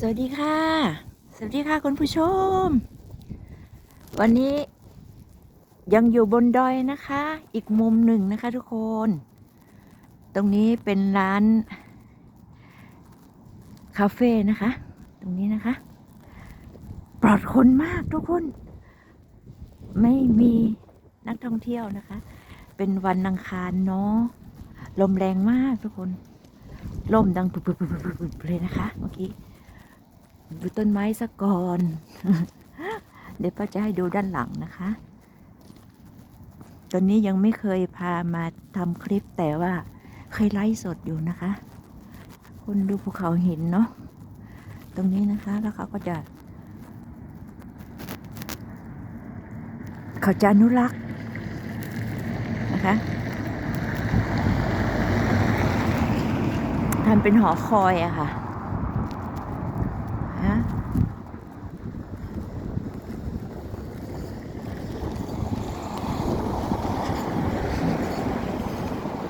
สวัสดีค่ะ สวัสดีค่ะคุณผู้ชม วันนี้ยังอยู่บนดอยนะคะ อีกมุมหนึ่งนะคะทุกคน ตรงนี้เป็นร้าน คาเฟ่นะคะ ตรงนี้นะคะ ปลอดคนมากทุกคน ไม่มีนักท่องเที่ยวนะคะ เป็นวันอังคารเนาะ ลมแรงมากทุกคน ลมดังปุบๆๆๆเลยนะคะเมื่อกี้ ดูต้นไม้ซะก่อน เดี๋ยวป้าจะให้ดูด้านหลังนะคะ ตอนนี้ยังไม่เคยพามาทำคลิปแต่ว่าเคยไลฟ์สดอยู่นะคะ คุณดูภูเขาหินเนาะ ตรงนี้นะคะ แล้วเขาก็จะ เขาจะอนุรักษ์นะคะทำเป็นหอคอยอะค่ะฮะ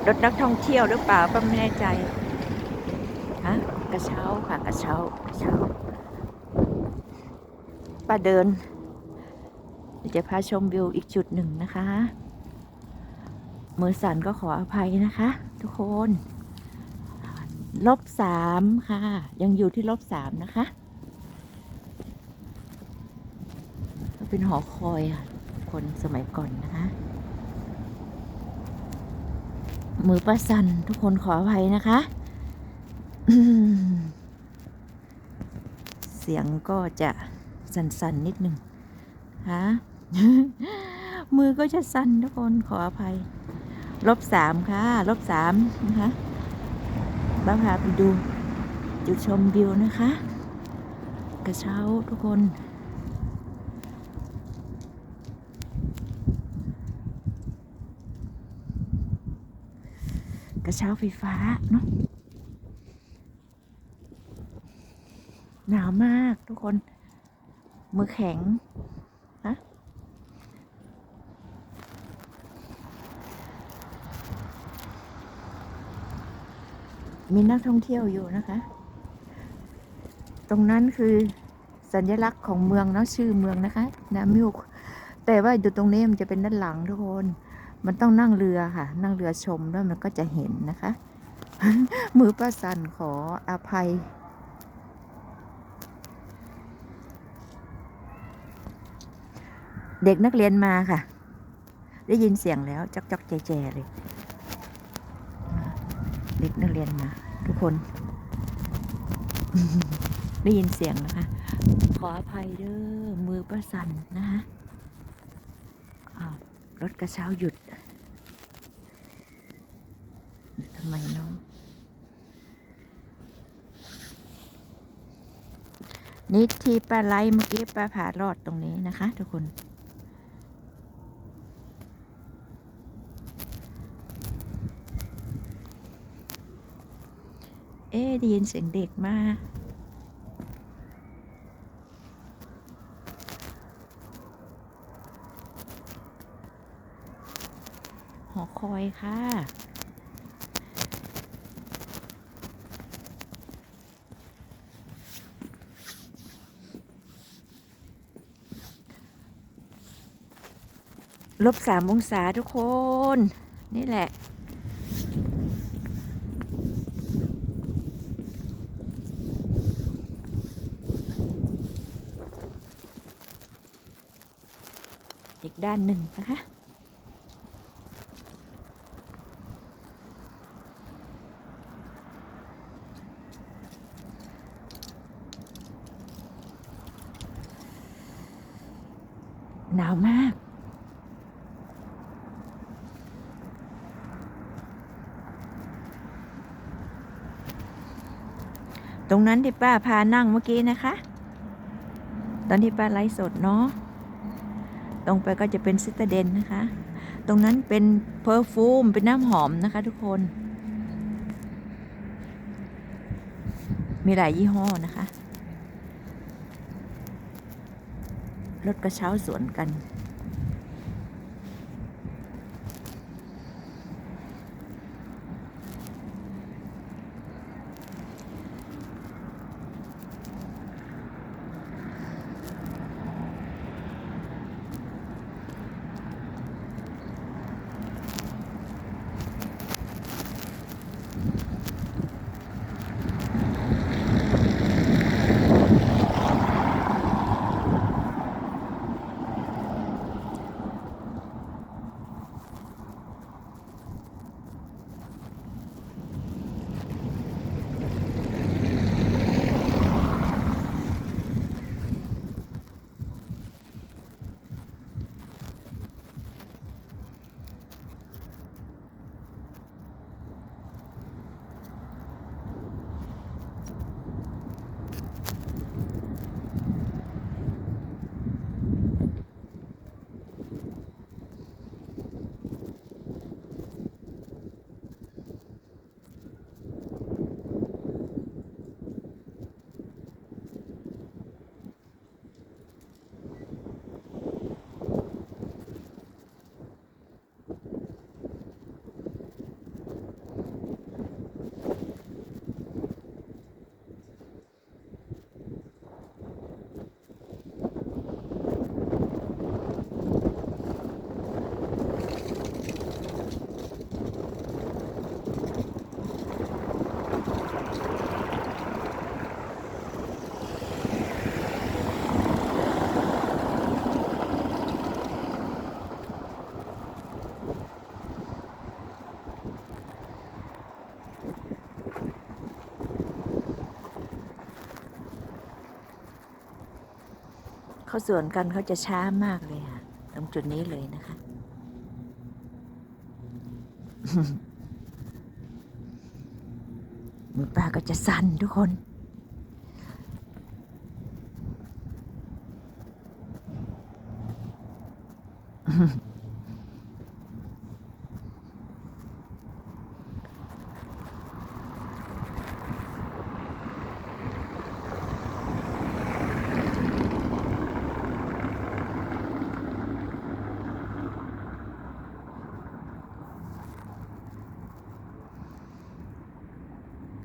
รถนักท่องเที่ยวหรือเปล่าป้าไม่แน่ใจฮะกระเช้าค่ะกระเช้ากระเช้าป้าเดินจะพาชมวิวอีกจุดหนึ่งนะคะ มือสั่นก็ขออภัยนะคะ ทุกคน ลบสามค่ะ ยังอยู่ที่ลบสามนะคะ เป็นหอคอยค่ะคนสมัยก่อนนะคะ มือประสันทุกคนขออภัยนะคะ เสียงก็จะสั่นๆนิดหนึ่งฮะมือก็จะสั่นทุกคนขออภัย ลบสามค่ะ ลบสามนะคะบ้าพาไปดูจุดชมวิวนะคะ กระเช้าทุกคน กระเช้าไฟฟ้าเนาะหนาวมากทุกคน มือแข็งฮะมีนักท่องเที่ยวอยู่นะคะ ตรงนั้นคือสัญลักษณ์ของเมืองเนาะชื่อเมืองนะคะนามิวแต่ว่าอยู่ตรงนี้มันจะเป็นด้านหลังทุกคน มันต้องนั่งเรือค่ะ นั่งเรือชมแล้วมันก็จะเห็นนะคะ มือป้าสันขออภัย เด็กนักเรียนมาค่ะ ได้ยินเสียงแล้วจอกจอกแจแจเลย เด็กนักเรียนมา ทุกคน ได้ยินเสียงนะคะ ขออภัยเด้อมือป้าสันนะคะรถกระเช้าหยุด ทำไมเนาะนี่ที่ปลาไหลเมื่อกี้ปลาผ่ารอดตรงนี้นะคะ ทุกคน เอ๊ได้ยินเสียงเด็กมาหอคอยค่ะ ลบสามองศาทุกคน นี่แหละ อีกด้านหนึ่งนะคะหนาวมาก ตรงนั้นที่ป้าพานั่งเมื่อกี้นะคะ ตอนที่ป้าไลฟ์สดเนาะตรงไปก็จะเป็นซิตาเดนนะคะ ตรงนั้นเป็นเพอร์ฟูมเป็นน้ำหอมนะคะทุกคน มีหลายยี่ห้อนะคะ รถกระเช้าสวนกัน เขาสวนกันเขาจะช้ามากเลยค่ะ ตรงจุดนี้เลยนะคะ มือป้าก็จะสั่นทุกคน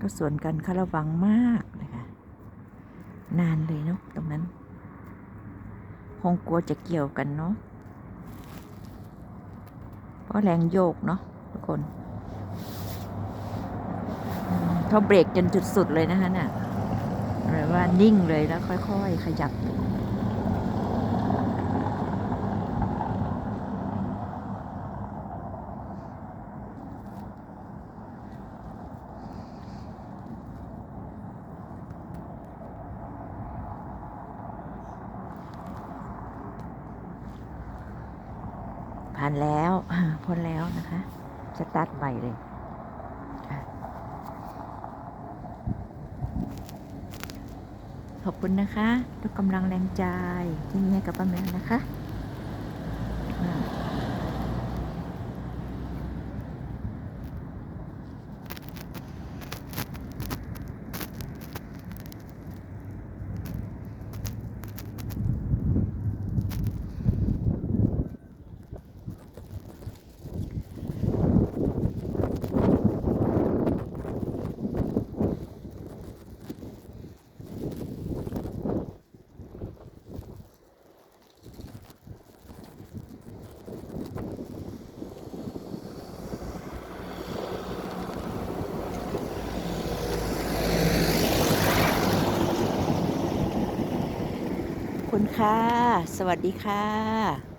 ก็สวนกันเขาระวังมากเลยค่ะนานเลยเนาะตรงนั้น คงกลัวจะเกี่ยวกันเนาะเพราะแรงโยกเนาะทุกคนเขาเบรกจนจุดสุดเลยนะคะน่ะแบบว่านิ่งเลยแล้วค่อย ๆ ขยับ ผ่านแล้วอ่าพ้นแล้วนะคะจะตัดใหม่เลยขอบคุณนะคะทุกกำลังแรงใจที่มีให้กับป้าแมวนะคะ คุณค่ะ สวัสดีค่ะ